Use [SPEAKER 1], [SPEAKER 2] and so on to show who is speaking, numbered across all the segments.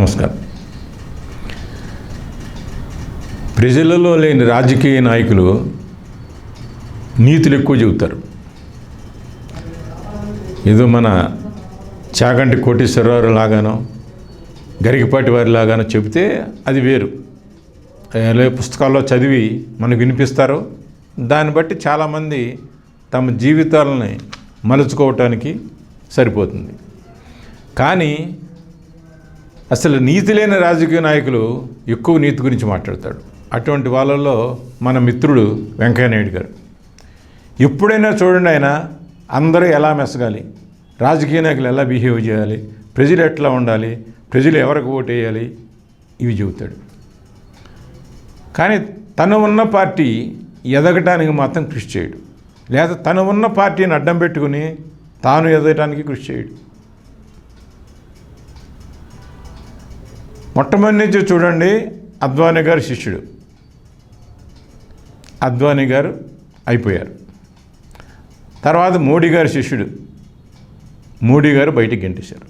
[SPEAKER 1] నమస్కారం. ప్రజలలో లేని రాజకీయ నాయకులు నీతులు ఎక్కువ చెబుతారు. ఏదో మన చాగంటి కోటేశ్వరరావు లాగానో గరికపాటి వారి లాగానో చెబితే అది వేరు. ఏ పుస్తకాల్లో చదివి మనకు వినిపిస్తారో దాన్ని బట్టి చాలామంది తమ జీవితాలని మలుచుకోవటానికి సరిపోతుంది. కానీ అసలు నీతి లేని రాజకీయ నాయకులు ఎక్కువ నీతి గురించి మాట్లాడతాడు. అటువంటి వాళ్ళల్లో మన మిత్రుడు వెంకయ్యనాయుడు గారు. ఎప్పుడైనా చూడండి ఆయన అందరూ ఎలా మెసగాలి? రాజకీయ నాయకులు ఎలా బిహేవ్ చేయాలి? ప్రజలు ఎట్లా ఉండాలి? ప్రజలు ఎవరికి ఓటు వేయాలి? ఇవి చెబుతాడు. కానీ తను ఉన్న పార్టీ ఎదగటానికి మాత్రం కృషి చేయడు. లేదా తను ఉన్న పార్టీని అడ్డం పెట్టుకుని తాను ఎదగటానికి కృషి చేయడు. మొట్టమొదటి నుంచి చూడండి అద్వానీ గారు శిష్యుడు. అద్వానీ గారు అయిపోయారు. తర్వాత మోడీ గారు శిష్యుడు. మోడీ గారు బయటికి గెంటేశారు.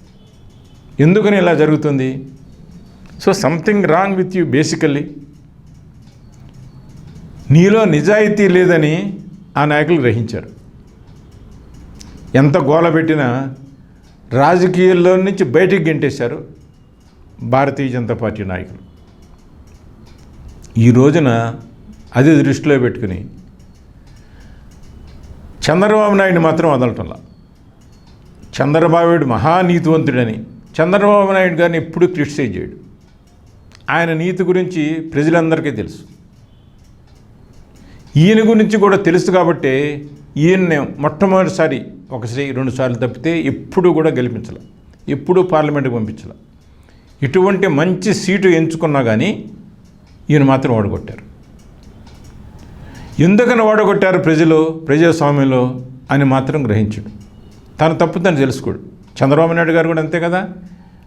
[SPEAKER 1] ఎందుకని ఇలా జరుగుతుంది? So something wrong with you basically నీలో నిజాయితీ లేదని ఆ నాయకులు గ్రహించారు. ఎంత గోల పెట్టినా రాజకీయాల్లో నుంచి బయటికి గెంటేశారు. భారతీయ జనతా పార్టీ నాయకులు. ఈ రోజున అది దృష్టిలో పెట్టుకుని చంద్రబాబు నాయుడిని మాత్రం వదలటంలా. చంద్రబాబు నాయుడు మహానీతివంతుడని చంద్రబాబు నాయుడు గారిని ఎప్పుడూ క్రిటిసైజ్ చేయడు. ఆయన నీతి గురించి ప్రజలందరికీ తెలుసు. ఈయన గురించి కూడా తెలుసు కాబట్టి ఈయన్ని మొట్టమొదటిసారి ఒకసారి రెండు సార్లు తప్పితే ఎప్పుడూ కూడా గెలిపించాల. ఎప్పుడూ పార్లమెంట్కి పంపించాల. ఇటువంటి మంచి సీటు ఎంచుకున్నా కానీ ఈయన మాత్రం ఓడగొట్టారు. ఎందుకని ఓడగొట్టారు ప్రజలు ప్రజాస్వామ్యంలో అని మాత్రం గ్రహించడు. తన తప్పు తను తెలుసుకోడు. చంద్రబాబు నాయుడు గారు కూడా అంతే కదా.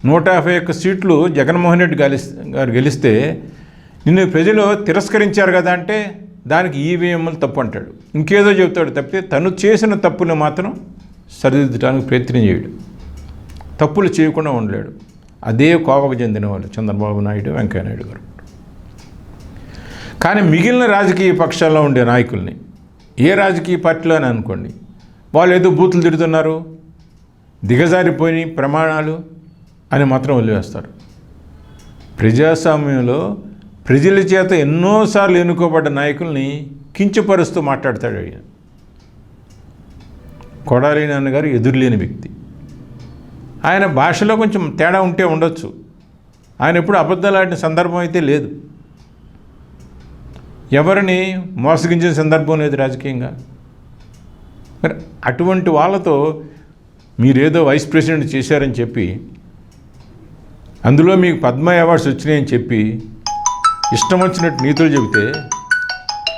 [SPEAKER 1] నూట యాభై ఒక్క సీట్లు జగన్మోహన్ రెడ్డి గెలిస్ గారు గెలిస్తే నిన్ను ప్రజలు తిరస్కరించారు కదా అంటే దానికి ఈవీఎంలు తప్పు అంటాడు. ఇంకేదో చెబుతాడు తప్పితే తను చేసిన తప్పుని మాత్రం సరిదిద్దడానికి ప్రయత్నం చేయడు. తప్పులు చేయకుండా ఉండలేడు. అదే కోపకు చెందిన వాళ్ళు చంద్రబాబు నాయుడు వెంకయ్యనాయుడు గారు. కానీ మిగిలిన రాజకీయ పక్షాల్లో ఉండే నాయకుల్ని ఏ రాజకీయ పార్టీలో అని అనుకోండి వాళ్ళు ఏదో బూతులు తిడుతున్నారు దిగజారిపోయి ప్రమాణాలు అని మాత్రం వదిలివేస్తారు ప్రజాస్వామ్యంలో ప్రజల చేత ఎన్నోసార్లు ఎన్నుకోబడ్డ నాయకుల్ని కించపరుస్తూ మాట్లాడతాడు ఆయన. కొడాలి నాన్నగారు ఎదురులేని వ్యక్తి. ఆయన భాషలో కొంచెం తేడా ఉంటే ఉండొచ్చు. ఆయన ఎప్పుడు అబద్ధాలాడిన సందర్భం అయితే లేదు. ఎవరిని మోసగించిన సందర్భం లేదు రాజకీయంగా. మరి అటువంటి వాళ్ళతో మీరేదో వైస్ ప్రెసిడెంట్ చేశారని చెప్పి అందులో మీకు పద్మ అవార్డ్స్ వచ్చినాయని చెప్పి ఇష్టం వచ్చినట్టు నీతులు చెబితే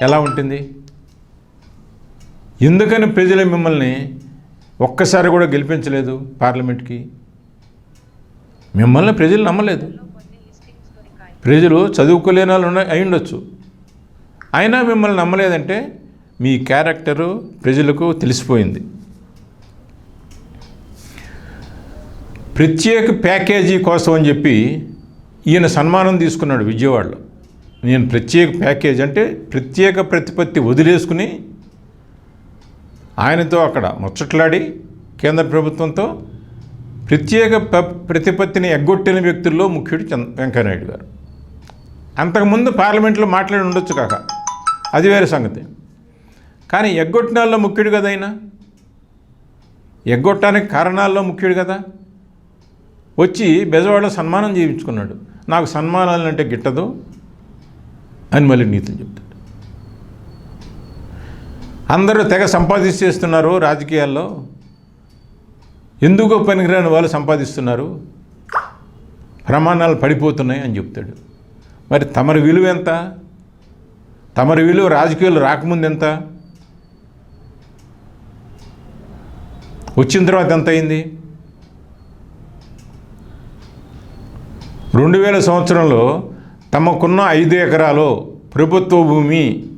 [SPEAKER 1] ఎలా ఉంటుంది? ఎందుకని ప్రజలు మిమ్మల్ని ఒక్కసారి కూడా గెలిపించలేదు పార్లమెంట్కి. మిమ్మల్ని ప్రజలు నమ్మలేదు. ప్రజలు చదువుకోలేని వాళ్ళు అయి ఉండొచ్చు. అయినా మిమ్మల్ని నమ్మలేదంటే మీ క్యారెక్టరు ప్రజలకు తెలిసిపోయింది. ప్రత్యేక ప్యాకేజీ కోసం అని చెప్పి ఈయన సన్మానం తీసుకున్నాడు విజయవాడలో. నేను ప్రత్యేక ప్యాకేజ్ అంటే ప్రత్యేక ప్రతిపత్తి వదిలేసుకుని ఆయనతో అక్కడ ముచ్చట్లాడి కేంద్ర ప్రభుత్వంతో ప్రత్యేక ప- ప్రతిపత్తిని ఎగ్గొట్టిన వ్యక్తుల్లో ముఖ్యుడు చంద్ర వెంకయ్యనాయుడు గారు. అంతకుముందు పార్లమెంట్లో మాట్లాడి ఉండొచ్చు కాక అది వేరే సంగతి. కానీ ఎగ్గొట్టినాల్లో ముఖ్యుడు కదా ఆయన? ఎగ్గొట్టడానికి కారణాల్లో ముఖ్యుడు కదా? వచ్చి బెజవాడలో సన్మానం చేయించుకున్నాడు. నాకు సన్మానాలు అంటే గిట్టదు అని మళ్ళీ నీతులు చెప్తాడు అందరూ తెగ సంపాదిస్తేస్తున్నారు రాజకీయాల్లో. ఎందుకో పనికిరాని వాళ్ళు సంపాదిస్తున్నారు. ప్రమాణాలు పడిపోతున్నాయి అని చెప్తాడు. మరి తమరి విలువ ఎంత? తమరి విలువ రాజకీయాలు రాకముందు ఎంత? వచ్చిన తర్వాత ఎంత అయింది? రెండు వేల సంవత్సరంలో తమకున్న ఐదు ఎకరాలు ప్రభుత్వ భూమి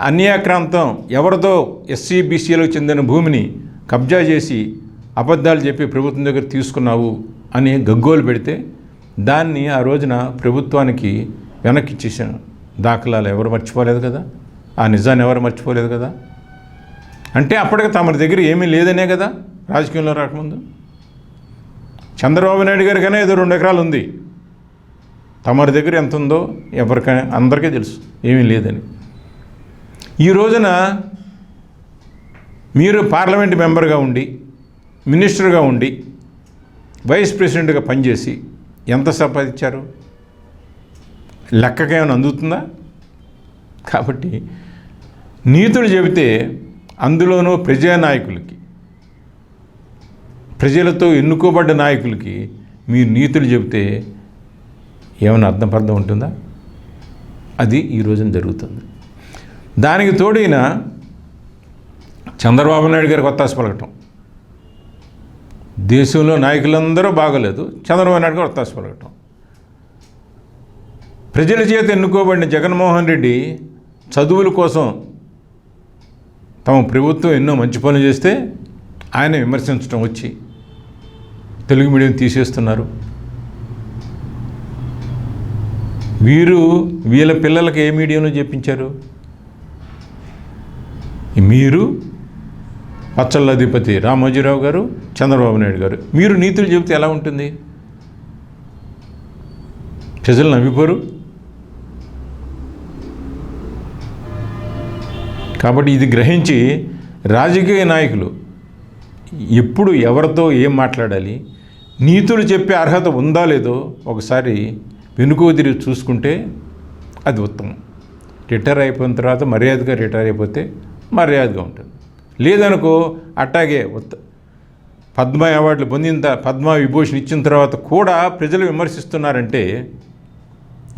[SPEAKER 1] అన్యాక్రాంతం ఎవరిదో ఎస్సీబీసీలకు చెందిన భూమిని కబ్జా చేసి అబద్ధాలు చెప్పి ప్రభుత్వం దగ్గర తీసుకున్నావు అని గగ్గోలు పెడితే దాన్ని ఆ రోజున ప్రభుత్వానికి వెనక్కి ఇచ్చేసిన దాఖలాలు ఎవరు మర్చిపోలేదు కదా? ఆ నిజాన్ని ఎవరు మర్చిపోలేదు కదా? అంటే అప్పటికి తమ దగ్గర ఏమీ లేదనే కదా రాజకీయంలో రాకముందు? చంద్రబాబు నాయుడు గారికైనా ఏదో రెండు ఎకరాలు ఉంది. తమరి దగ్గర ఎంత ఉందో ఎవరికైనా అందరికీ తెలుసు. ఏమీ లేదని. ఈ రోజున మీరు పార్లమెంట్ మెంబర్గా ఉండి మినిస్టర్గా ఉండి వైస్ ప్రెసిడెంట్గా పనిచేసి ఎంత సంపాదించారు? లెక్కకేమైనా అందుతుందా? కాబట్టి నీతులు చెబితే అందులోనూ ప్రజానాయకులకి ప్రజలతో ఎన్నుకోబడ్డ నాయకులకి మీరు నీతులు చెబితే ఏమైనా అర్థం పర్థం ఉంటుందా? అది ఈ రోజున జరుగుతుంది. దానికి తోడైన చంద్రబాబు నాయుడు గారికి ఒత్తాసు పలకటం దేశంలో నాయకులందరూ బాగోలేదు చంద్రబాబు నాయుడు గారు ఒత్తాసు పలకటం ప్రజల చేత ఎన్నుకోబడిన జగన్మోహన్ రెడ్డి చదువుల కోసం తమ ప్రభుత్వం ఎన్నో మంచి పనులు చేస్తే ఆయన విమర్శించడం వచ్చి తెలుగు మీడియం తీసేస్తున్నారు. వీరు వీళ్ళ పిల్లలకి ఏ మీడియంలో చెప్పించారు మీరు పచ్చళ్ళ అధిపతి రామోజీరావు గారు చంద్రబాబు నాయుడు గారు మీరు నీతులు చెబితే ఎలా ఉంటుంది? ప్రజలు నవ్విపోరు. కాబట్టి ఇది గ్రహించి రాజకీయ నాయకులు ఎప్పుడు ఎవరితో ఏం మాట్లాడాలి నీతులు చెప్పే అర్హత ఉందా లేదో ఒకసారి వెనుకో తిరిగి చూసుకుంటే అది ఉత్తమం. రిటైర్ అయిపోయిన తర్వాత మర్యాదగా రిటైర్ అయిపోతే మర్యాదగా ఉంటుంది. లేదనుకో అట్టాగే పద్మ అవార్డులు పొందిన పద్మ విభూషణ్ ఇచ్చిన తర్వాత కూడా ప్రజలు విమర్శిస్తున్నారంటే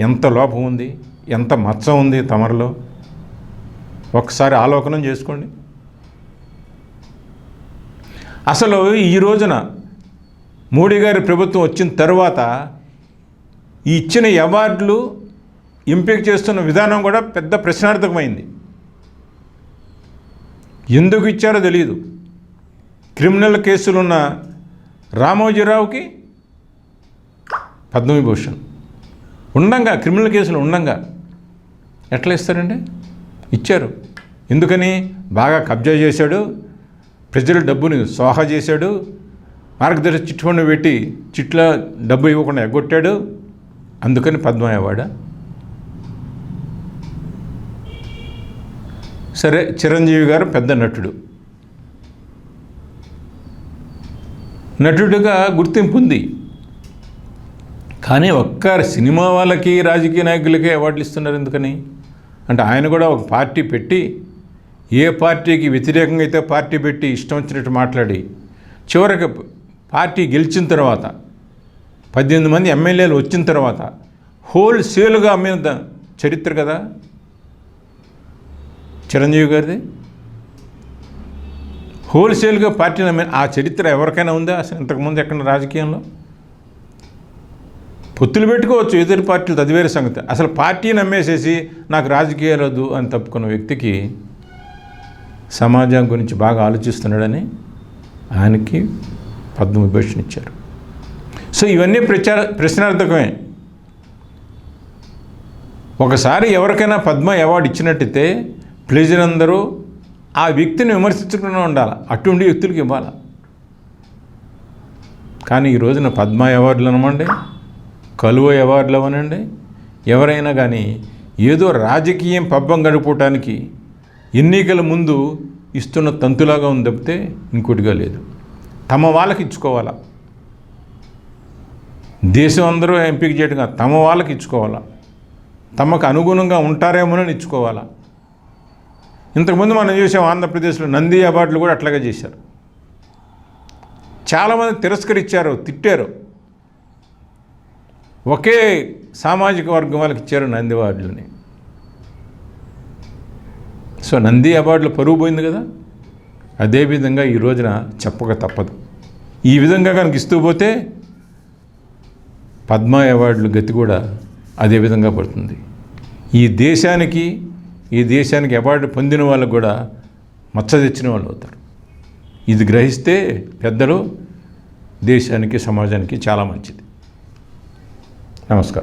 [SPEAKER 1] ఎంత లోపం ఉంది ఎంత మచ్చ ఉంది తమరిలో? ఒకసారి ఆలోకనం చేసుకోండి. అసలు ఈ రోజున మోడీ గారి ప్రభుత్వం వచ్చిన తర్వాత ఈ ఇచ్చిన అవార్డులు ఎంపిక చేస్తున్న విధానం కూడా పెద్ద ప్రశ్నార్థకమైంది. ఎందుకు ఇచ్చారో తెలియదు క్రిమినల్ కేసులున్న రామోజీరావుకి పద్మవిభూషణ్. ఉండంగా క్రిమినల్ కేసులు ఉండంగా. ఎట్లా ఇస్తారండి? ఇచ్చారు. ఎందుకని? బాగా కబ్జా చేశాడు. ప్రజల డబ్బుని సోహా చేశాడు. మార్గదర్శక చిట్ ఫండ్ పెట్టి చిట్ల డబ్బు ఇవ్వకుండా ఎగ్గొట్టాడు. అందుకని పద్మ అవార్డా సరే చిరంజీవి గారు పెద్ద నటుడు. నటుడిగా గుర్తింపు ఉంది. కానీ ఒక్క సినిమా వాళ్ళకి రాజకీయ నాయకులకే అవార్డులు ఇస్తున్నారు ఎందుకని? అంటే ఆయన కూడా ఒక పార్టీ పెట్టి ఏ పార్టీకి వ్యతిరేకంగా అయితే పార్టీ పెట్టి ఇష్టం వచ్చినట్టు మాట్లాడి చివరికి పార్టీ గెలిచిన తర్వాత పద్దెనిమిది మంది ఎమ్మెల్యేలు వచ్చిన తర్వాత హోల్సేల్గా అమ్మిన చరిత్ర కదా? చిరంజీవి గారిది? హోల్సేల్గా పార్టీని ఆ చరిత్ర ఎవరికైనా ఉందా? అసలు ఇంతకుముందు ఎక్కడ రాజకీయంలో? పొత్తులు పెట్టుకోవచ్చు ఎదురు పార్టీలు అది వేరే సంగతి. అసలు పార్టీని అమ్మేసేసి నాకు రాజకీయాలు వద్దు అని తప్పుకున్న వ్యక్తికి సమాజం గురించి బాగా ఆలోచిస్తున్నాడని ఆయనకి పద్మవిభూషణ్ ఇచ్చారు. సో ఇవన్నీ ప్రచార ప్రశ్నార్థకమే. ఒకసారి ఎవరికైనా పద్మ అవార్డు ఇచ్చినట్టయితే ప్రజలందరూ ఆ వ్యక్తిని విమర్శించకుండా ఉండాలి. అటువంటి వ్యక్తులకు ఇవ్వాలి. కానీ ఈ రోజున పద్మ అవార్డులు అనమండి కలువ అవార్డులు అవనండి. ఎవరైనా కానీ ఏదో రాజకీయం పబ్బం గడుపుకోవటానికి ఎన్నికల ముందు ఇస్తున్న తంతులాగా ఉంది తప్పితే ఇంకోటిగా లేదు. తమ వాళ్ళకి ఇచ్చుకోవాలా. దేశం అందరూ ఎంపిక చేయడం తమ వాళ్ళకి ఇచ్చుకోవాలా. తమకు అనుగుణంగా ఉంటారేమోనని ఇచ్చుకోవాలా. ఇంతకుముందు మనం చూసాం ఆంధ్రప్రదేశ్లో నంది అవార్డులు కూడా అట్లాగే చేశారు. చాలామంది తిరస్కరించారు తిట్టారు. ఒకే సామాజిక వర్గం వాళ్ళకి ఇచ్చారు నంది అవార్డులని. సో నంది అవార్డులు పరుగు పోయింది కదా? అదేవిధంగా ఈ రోజున చెప్పక తప్పదు. ఈ విధంగా కనుక ఇస్తూ పోతే పద్మ అవార్డుల గతి కూడా అదే విధంగా పడుతుంది. ఈ దేశానికి ఈ దేశానికి అవార్డు పొందిన వాళ్ళకు కూడా మచ్చ తెచ్చిన వాళ్ళు అవుతారు. ఇది గ్రహిస్తే పెద్దలు దేశానికి సమాజానికి చాలా మంచిది. నమస్కారం.